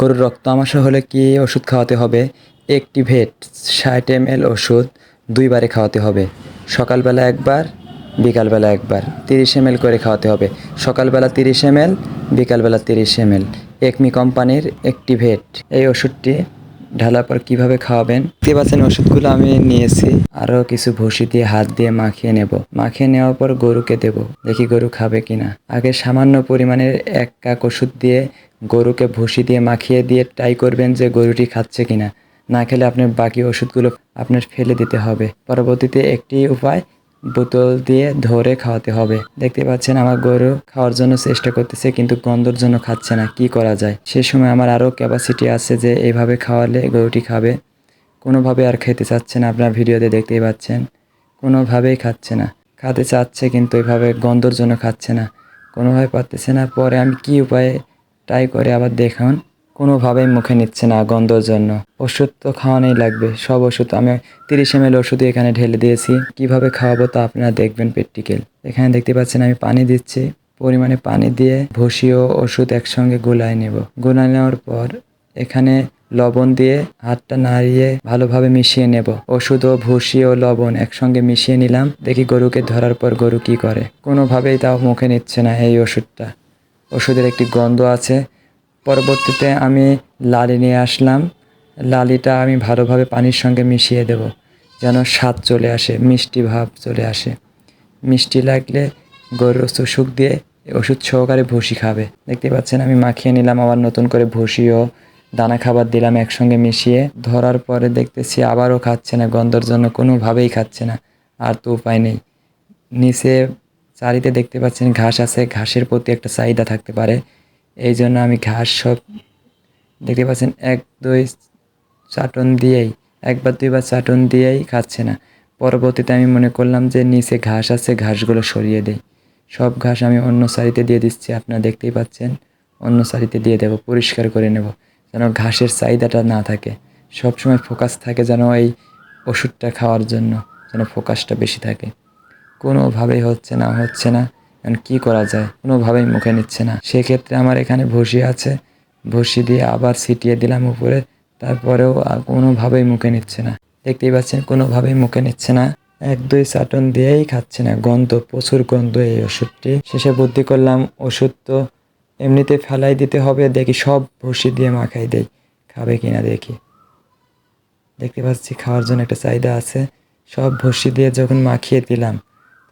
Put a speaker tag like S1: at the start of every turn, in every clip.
S1: গরুর রক্ত আমাশা হলে কি ওষুধ খাওয়াতে হবে? একটি ভেট, ষাট এম এল ওষুধ দুইবারে খাওয়াতে হবে। সকালবেলা একবার, বিকালবেলা একবার। তিরিশ এম করে খাওয়াতে হবে। সকালবেলা তিরিশ এম বিকালবেলা তিরিশ এম এল একমি কোম্পানির একটি ভেট। এই ওষুধটি ঢালার পর কীভাবে খাওয়াবেন? দেখতে ওষুধগুলো আমি নিয়েছি। আরও কিছু ভুসি দিয়ে হাত দিয়ে মাখিয়ে নেব। মাখিয়ে নেওয়ার পর গরুকে দেব। দেখি গরু খাবে কিনা। আগে সামান্য পরিমাণের এক কাক ওষুধ দিয়ে গরুকে ভুসি দিয়ে মাখিয়ে দিয়ে ট্রাই করবেন যে গরুটি খাচ্ছে কিনা। না খেলে আপনার বাকি ওষুধগুলো আপনার ফেলে দিতে হবে। পরবর্তীতে একটি উপায় বোতল দিয়ে ধরে খাওয়াতে হবে। দেখতে পাচ্ছেন, আমার গরু খাওয়ার জন্য চেষ্টা করতেছে, কিন্তু গন্ধর জন্য খাচ্ছে না। কি করা যায়? সে সময় আমার আরও ক্যাপাসিটি আছে যে এইভাবে খাওয়ালে গরুটি খাবে। কোনোভাবে আর খেতে চাচ্ছে না, আপনার ভিডিওতে দেখতেই পাচ্ছেন। কোনোভাবেই খাচ্ছে না। খাতে চাচ্ছে, কিন্তু এইভাবে গন্ধর জন্য খাচ্ছে না। কোনোভাবে পারতেছে না। পরে আমি কি উপায়ে ট্রাই করে আবার দেখান। কোনোভাবেই মুখে নিচ্ছে না গন্ধর জন্য। ওষুধ তো খাওয়ানোই লাগবে। সব ওষুধ আমি তিরিশ এম এল ওষুধই এখানে ঢেলে দিয়েছি। কীভাবে খাওয়াবো তা আপনারা দেখবেন প্র্যাকটিক্যাল এখানে দেখতে পাচ্ছেন আমি পানি দিচ্ছি। পরিমাণে পানি দিয়ে ভুসি ও ওষুধ একসঙ্গে গোলায় নেব। গোলায় নেওয়ার পর এখানে লবণ দিয়ে হাতটা নাড়িয়ে ভালোভাবে মিশিয়ে নেব। ওষুধ ও ভুসি ও লবণ একসঙ্গে মিশিয়ে নিলাম। দেখি গরুকে ধরার পর গরু কি করে। কোনোভাবেই তাও মুখে নিচ্ছে না এই ওষুধটা। ওষুধের একটি গন্ধ আছে। পরবর্তীতে আমি লালি নিয়ে আসলাম। লালিটা আমি ভালোভাবে পানির সঙ্গে মিশিয়ে দেব, যেন স্বাদ চলে আসে, মিষ্টি ভাব চলে আসে। মিষ্টি লাগলে গরুর সুখ দিয়ে ওষুধ সহকারে ভুসি খাবে। দেখতে পাচ্ছেন, আমি মাখিয়ে নিলাম, আবার নতুন করে ভুসি ও দানা খাবার দিলাম একসঙ্গে মিশিয়ে। ধরার পরে দেখতেছি আবারও খাচ্ছে না, গন্ধর জন্য কোনোভাবেই খাচ্ছে না, আর তো উপায় নেই। নিচে চারিতে দেখতে পাচ্ছেন, ঘাস আছে, ঘাসের প্রতি একটা চাহিদা থাকতে পারে। এই জন্য আমি ঘাস সব দেখতে পাচ্ছেন, এক, দুই চাটন দিয়েই, একবার, দুইবার চাটন দিয়েই খাচ্ছে না। পরবর্তীতে আমি মনে করলাম যে নিচে ঘাস আছে, ঘাসগুলো সরিয়ে দেই। সব ঘাস আমি অন্য সারিতে দিয়ে দিচ্ছি, আপনারা দেখতেই পাচ্ছেন, অন্য সারিতে দিয়ে দেবো, পরিষ্কার করে নেব, যেন ঘাসের চাহিদাটা না থাকে। সব সময় ফোকাস থাকে যেন এই ওষুধটা খাওয়ার জন্য, যেন ফোকাসটা বেশি থাকে। কোনোভাবেই হচ্ছে না হচ্ছে না। এখন কী করা যায়? কোনোভাবেই মুখে নিচ্ছে না। সেক্ষেত্রে আমার এখানে ভুসি আছে। ভুসি দিয়ে আবার ছিটিয়ে দিলাম উপরে। তারপরেও আর কোনোভাবেই মুখে নিচ্ছে না। দেখতেই পাচ্ছেন, কোনোভাবেই মুখে নিচ্ছে না। এক, দুই চাটন দিয়েই খাচ্ছে না। গন্ধ, প্রচুর গন্ধ এই ওষুধটি। শেষে বুদ্ধি করলাম, ওষুধ তো এমনিতে ফেলাই দিতে হবে। দেখি সব ভুসি দিয়ে মাখাই দেই। খাবে কিনা দেখি। দেখতে পাচ্ছি খাওয়ার জন্য একটা চাহিদা আছে। সব ভুসি দিয়ে যখন মাখিয়ে দিলাম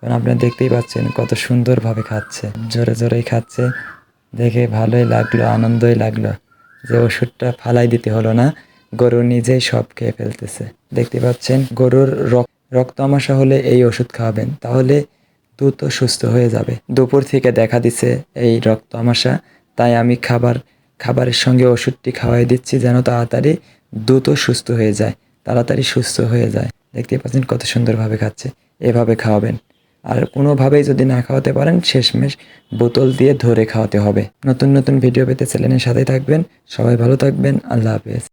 S1: তখন আপনারা দেখতেই পাচ্ছেন কত সুন্দরভাবে খাচ্ছে। জোরে জোরেই খাচ্ছে। দেখে ভালোই লাগল, আনন্দই লাগল যে ওষুধটা ফালাই দিতে হলো না। গরু নিজেই সব খেয়ে ফেলতেছে। দেখতে পাচ্ছেন, গরুর রক- রক্ত আমাশা হলে এই ওষুধ খাওয়াবেন, তাহলে দ্রুত সুস্থ হয়ে যাবে। দুপুর থেকে দেখা দিছে এই রক্ত আমাশা তাই আমি খাবার, খাবারের সঙ্গে ওষুধটি খাওয়াই দিচ্ছি যেন তাড়াতাড়ি দ্রুত সুস্থ হয়ে যায়, তাড়াতাড়ি সুস্থ হয়ে যায়। দেখতে পাচ্ছেন কত সুন্দরভাবে খাচ্ছে, এভাবে খাওয়াবেন। আর কোনোভাবেই যদি না খাওয়াতে পারেন, শেষমেশ বোতল দিয়ে ধরে খাওয়াতে হবে। নতুন নতুন ভিডিও পেতে চ্যানেলের সাথে থাকবেন। সবাই ভালো থাকবেন। আল্লাহ হাফেজ।